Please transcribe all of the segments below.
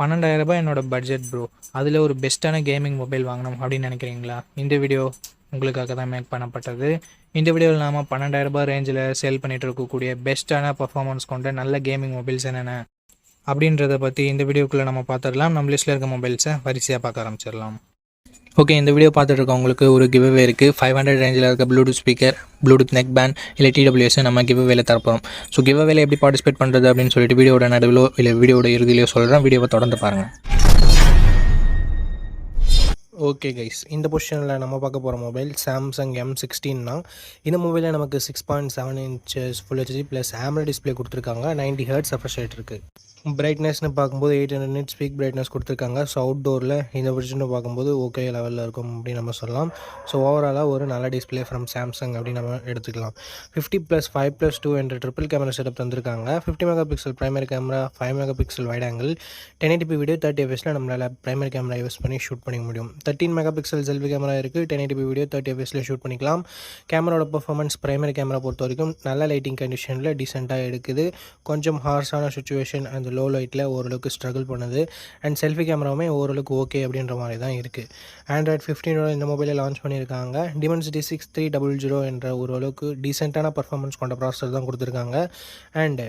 பன்னெண்டாயிரம் ரூபாய் என்னோட பட்ஜெட் ப்ரோ அதில் ஒரு பெஸ்ட்டான கேமிங் மொபைல் வாங்கணும் அப்படின்னு நினைக்கிறீங்களா? இந்த வீடியோ உங்களுக்காக தான் மேக் பண்ணப்பட்டது. இந்த வீடியோவில் நாம் பன்னெண்டாயிரரூபா ரேஞ்சில் சேல் பண்ணிட்டு இருக்கக்கூடிய பெஸ்ட்டான பர்ஃபார்மன்ஸ் கொண்ட நல்ல கேமிங் மொபைல்ஸ் என்னென்ன அப்படின்றத பற்றி இந்த வீடியோக்குள்ளே நம்ம பார்த்துடலாம். நம்ம லிஸ்ட்டில் இருக்க மொபைல்ஸை வரிசையாக பார்க்க ஆரம்பிச்சிடலாம். ஓகே இந்த வீடியோ பார்த்துட்டு இருக்கவங்களுக்கு ஒரு கிவ்வே இருக்குது ஃபைவ் ஹண்ட்ரட் ரேஞ்சில் இருக்க Bluetooth speaker Bluetooth neck band இல்லை டிடபிள்யூஎஸ் நம்ம கிவ்வேல தரப்போம் ஸோ கிவ்வேல எப்படி பார்ட்டிசிபேட் பண்ணுறது அப்படின்னு சொல்லிட்டு வீடியோட நடுவிலோ இல்லை வீடியோட இறுதியிலையோ சொல்கிறேன் வீடியோவை தொடர்ந்து பாருங்கள் ஓகே கைஸ் இந்த பொசிஷனில் நம்ம பார்க்க போகிற மொபைல் சாம்சங் எம் சிக்ஸ்டீன்னா இந்த மொபைலில் நமக்கு six point seven inches full HD plus AMOLED display கொடுத்துருக்காங்க. நைன்டி ஹர்ட்ஸ் ரெஃப்ரெஷ் ரேட் இருக்குது பிரைட்னஸ்னு பார்க்கும்போது eight hundred nit peak brightness கொடுத்துருக்காங்க. ஸோ அவுட்டோரில் இந்த பொசிஷனை பார்க்கும்போது ஓகே லெவலில் இருக்கும் அப்படின்னு நம்ம சொல்லலாம். ஸோ ஓவராலாக ஒரு நல்ல டிஸ்பிளே ஃப்ரம் சாம்சங் அப்படின்னு நம்ம எடுத்துக்கலாம். Fifty plus five plus two என்ற ட்ரிபிள் கேமரா செட்டப் தந்திருக்காங்க. Fifty mega pixel primary camera five mega pixel wide angle ten eighty video thirty எஃப்எஸில் நம்மளால் ப்ரைமரி கேமரா யூஸ் பண்ணி ஷூட் பண்ணிக்க முடியும். Thirteen mega pixel selfie camera இருக்குது ten eighty video thirty எஃப்எஸில் shoot பண்ணிக்கலாம். கேமராவோட performance primary camera பொறுத்த வரைக்கும் நல்ல லைட்டிங் கண்டிஷனில் டீசெண்டாக எடுக்குது. கொஞ்சம் ஹார்ஷான சுச்சுவேஷன் அந்த லோ லைட்டில் ஓரளவுக்கு ஸ்ட்ரகிள் பண்ணுது. அண்ட் செல்ஃபி கேமராவுமே ஓரளவுக்கு ஓகே அப்படின்ற மாதிரி தான் இருக்குது ஆண்ட்ராய்ட் ஃபிஃப்டீனோட இந்த மொபைலை லான்ச் பண்ணியிருக்காங்க. Dimensity six three double zero என்ற ஓரளவுக்கு டீசெண்டான பர்ஃபார்மன்ஸ் கொண்ட ப்ராசஸர் தான் கொடுத்துருக்காங்க. அண்டு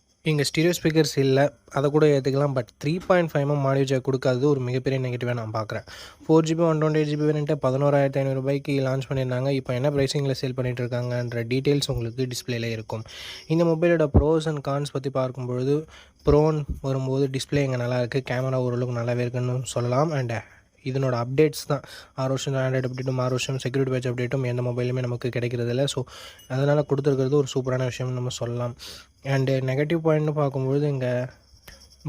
இங்கே ஸ்டீரியோ ஸ்பீக்கர்ஸ் இல்லை அதை கூட ஏற்றுக்கலாம் but three point five M audio jack கொடுக்காதது ஒரு மிகப்பெரிய நெகட்டிவாக நான் பார்க்குறேன். Four GB one twenty GB வேணுன்ட்டு பதினோராயிரத்தி ஐநூறுபாய்க்கு லான்ச் பண்ணியிருந்தாங்க. இப்போ என்ன ப்ரைஸிங்கில் சேல் பண்ணிட்டு இருக்காங்கன்ற டீட்டெயில்ஸ் உங்களுக்கு டிஸ்பிளேல இருக்கும். இந்த மொபைலோட ப்ரோஸ் அண்ட் கான்ஸ் பற்றி பார்க்கும்பொழுது ப்ரோன் வரும்போது டிஸ்பிளே இங்கே நல்லாயிருக்கு கேமரா ஓரளவுக்கு நல்லாவே இருக்குன்னு சொல்லலாம். அண்ட் இதனோட அப்டேட்ஸ் தான். ஆறு வருஷம் ஆண்ட்ராய்டு அப்டேட்டும் ஆறு வருஷம் செக்யூரிட்டி பேட்ச் அப்டேட்டும் எந்த மொபைலுமே நமக்கு கிடைக்கிறதில்ல. ஸோ அதனால் கொடுத்துருக்கிறது ஒரு சூப்பரான விஷயம்னு நம்ம சொல்லலாம். அண்டு நெகட்டிவ் பாயிண்ட்னு பார்க்கும்போது இங்கே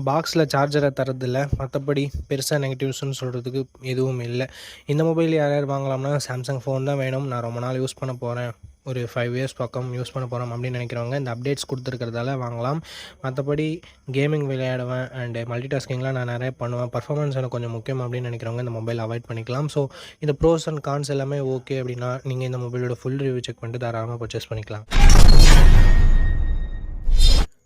பாக்ஸில் சார்ஜரை தரதில்ல மற்றபடி பெருசாக நெகட்டிவ்ஸ்னு சொல்கிறதுக்கு எதுவும் இல்லை. இந்த மொபைல் யார் யார் வாங்கலாம்னா சாம்சங் ஃபோன் தான் வேணும். நான் ரொம்ப நாள் யூஸ் பண்ண போகிறேன் ஒரு ஃபைவ் இயர்ஸ் பக்கம் யூஸ் பண்ண போகிறோம் அப்படின்னு நினைக்கிறவங்க இந்த அப்டேட்ஸ் கொடுத்துருக்கிறதால வாங்கலாம். மற்றபடி கேமிங் விளையாடுவேன் அண்டு மல்டி டாஸ்கிங்லாம் நான் நிறைய பண்ணுவேன். பர்ஃபார்மன்ஸ் எனக்கு கொஞ்சம் முக்கியம் அப்படின்னு நினைக்கிறவங்க இந்த மொபைல் அவாய்ட் பண்ணிக்கலாம். ஸோ இந்த ப்ரோஸ் அண்ட் கான்ஸ் எல்லாமே ஓகே அப்படின்னா நீங்கள் இந்த மொபைலோட ஃபுல் ரிவ்யூ செக் பண்ணிட்டு தாராளமாக பர்ச்சேஸ் பண்ணிக்கலாம்.